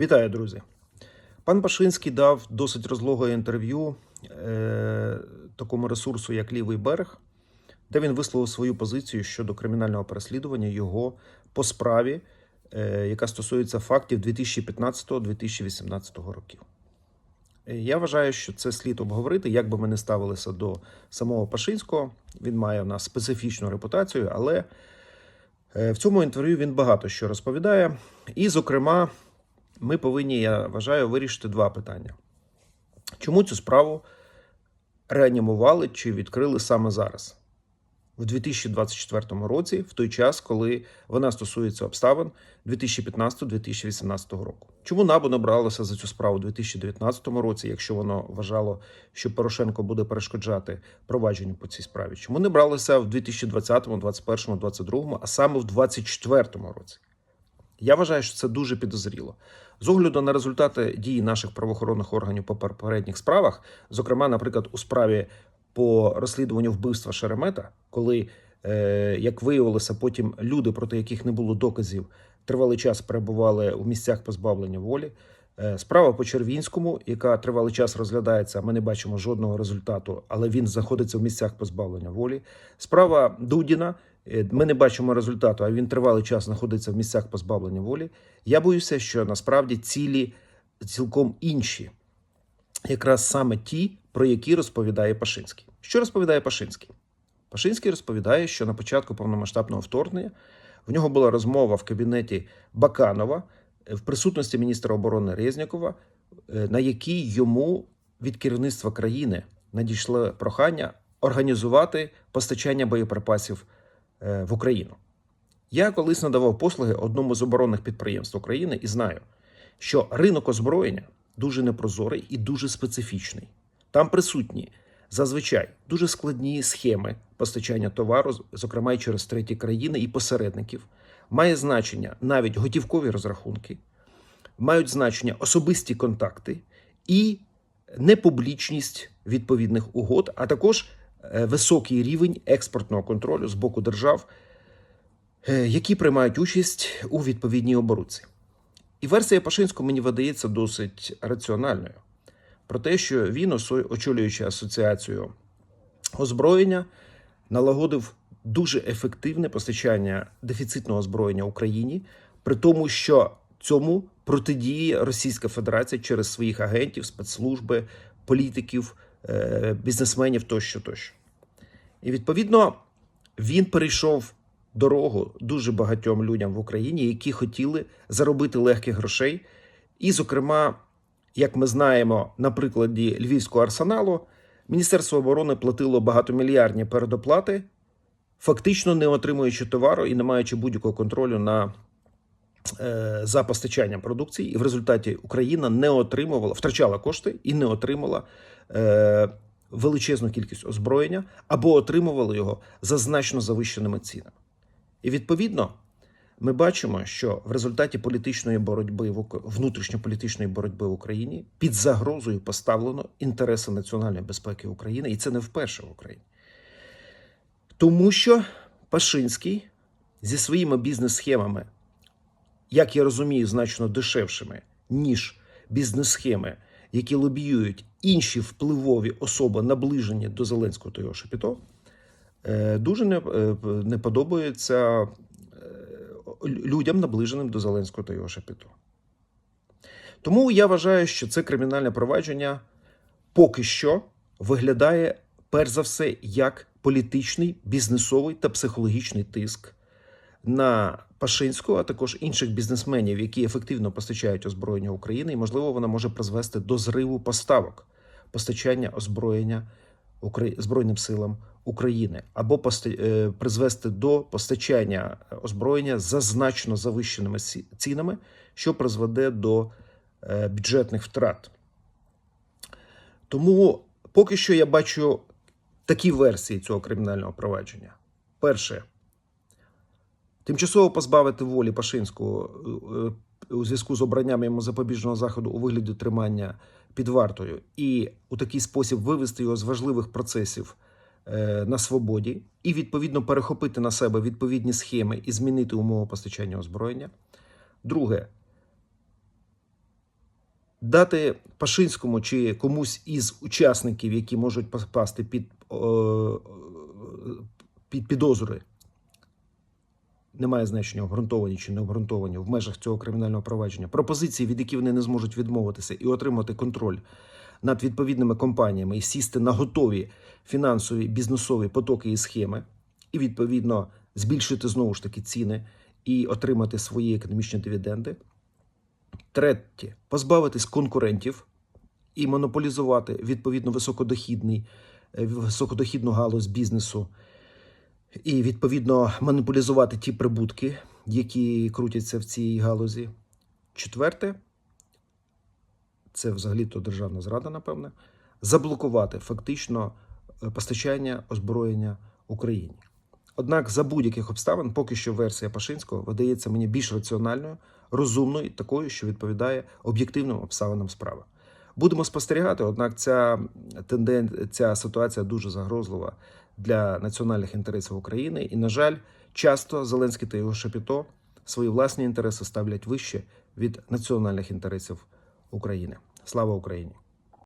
Вітаю, друзі. Пан Пашинський дав досить розлоге інтерв'ю е, такому ресурсу, як Лівий берег, де він висловив свою позицію щодо кримінального переслідування його по справі, е, яка стосується фактів 2015-2018 років. Е, Я вважаю, що це слід обговорити, як би ми не ставилися до самого Пашинського. Він має в нас специфічну репутацію, але е, в цьому інтерв'ю він багато що розповідає. І, зокрема, ми повинні, я вважаю, вирішити два питання. Чому цю справу реанімували чи відкрили саме зараз, в 2024 році, в той час, коли вона стосується обставин 2015-2018 року? Чому НАБУ не бралося за цю справу у 2019 році, якщо воно вважало, що Порошенко буде перешкоджати провадженню по цій справі? Чому не бралося в 2020, 2021, 2022, а саме в 2024 році? Я вважаю, що це дуже підозріло. З огляду на результати дії наших правоохоронних органів по попередніх справах, зокрема, наприклад, у справі по розслідуванню вбивства Шеремета, коли, е, як виявилося, потім люди, проти яких не було доказів, тривалий час перебували у місцях позбавлення волі. Е, Справа по Червінському, яка тривалий час розглядається, ми не бачимо жодного результату, але він знаходиться в місцях позбавлення волі. Справа Дудіна, ми не бачимо результату, а він тривалий час знаходиться в місцях позбавлення волі. Я боюся, що насправді цілі цілком інші, якраз саме ті, про які розповідає Пашинський. Що розповідає Пашинський? Пашинський розповідає, що на початку повномасштабного вторгнення в нього була розмова в кабінеті Баканова е, в присутності міністра оборони Резнікова, е, на якій йому від керівництва країни надійшло прохання організувати постачання боєприпасів е, в Україну. Я колись надавав послуги одному з оборонних підприємств України і знаю, що ринок озброєння дуже непрозорий і дуже специфічний. Там присутні зазвичай дуже складні схеми постачання товару, зокрема й через треті країни і посередників. Має значення навіть готівкові розрахунки, мають значення особисті контакти і непублічність відповідних угод, а також е, високий рівень експортного контролю з боку держав, е, які приймають участь у відповідній оборудці. І версія Пашинського мені видається досить раціональною про те, що він, очолюючи асоціацію озброєння, налагодив дуже ефективне постачання дефіцитного озброєння Україні, при тому, що цьому протидіє Російська Федерація через своїх агентів, спецслужби, політиків, е, бізнесменів тощо тощо. І відповідно він перейшов дорогу дуже багатьом людям в Україні, які хотіли заробити легких грошей. І, зокрема, як ми знаємо, на прикладі Львівського арсеналу, Міністерство оборони платило багатомільярдні передоплати, фактично не отримуючи товару і не маючи будь-якого контролю на е, за постачанням продукції, і в результаті Україна не отримувала, втрачала кошти і не отримала е, величезну кількість озброєння або отримувала його за значно завищеними цінами. І відповідно ми бачимо, що в результаті політичної боротьби внутрішньополітичної боротьби в Україні під загрозою поставлено інтереси національної безпеки України, і це не вперше в Україні. Тому що Пашинський зі своїми бізнес-схемами, як я розумію, значно дешевшими, ніж бізнес-схеми, які лобіюють інші впливові особи, наближені до Зеленського та його Шапіто, е, дуже не, е, не подобається е, людям, наближеним до Зеленського та його Шапіто. Тому я вважаю, що це кримінальне провадження поки що виглядає перш за все як політичний, бізнесовий та психологічний тиск на Пашинського, а також інших бізнесменів, які ефективно постачають озброєння України, і можливо вона може призвести до зриву поставок постачання озброєння Збройним силам України або е, призвести до постачання озброєння за значно завищеними цінами, що призведе до е, бюджетних втрат. Тому поки що я бачу такі версії цього кримінального провадження. Перше, тимчасово позбавити волі Пашинського е, у зв'язку з обранням йому запобіжного заходу у вигляді тримання під вартою, і у такий спосіб вивести його з важливих процесів е, на свободі, і відповідно перехопити на себе відповідні схеми і змінити умови постачання озброєння. Друге, дати Пашинському чи комусь із учасників, які можуть попасти під, е, під підозри, немає значення обґрунтовані чи не обґрунтовані в межах цього кримінального провадження, пропозиції, від яких вони не зможуть відмовитися і отримати контроль над відповідними компаніями і сісти на готові фінансові бізнесові потоки і схеми, і відповідно збільшити знову ж таки ціни і отримати свої економічні дивіденди. Третє. Позбавитись конкурентів і монополізувати відповідно високодохідний, е, високодохідну галузь бізнесу, і відповідно монополізувати ті прибутки, які крутяться в цій галузі. Четверте, це взагалі-то державна зрада, напевне, заблокувати фактично е, постачання озброєння Україні. Однак за будь-яких обставин, поки що версія Пашинського видається мені більш раціональною, розумною такою, що відповідає об'єктивним обставинам справи. Будемо спостерігати, однак ця тенденція, ситуація дуже загрозлива для національних інтересів України. І, на жаль, часто Зеленський та його Шапіто свої власні інтереси ставлять вище від національних інтересів України. Слава Україні!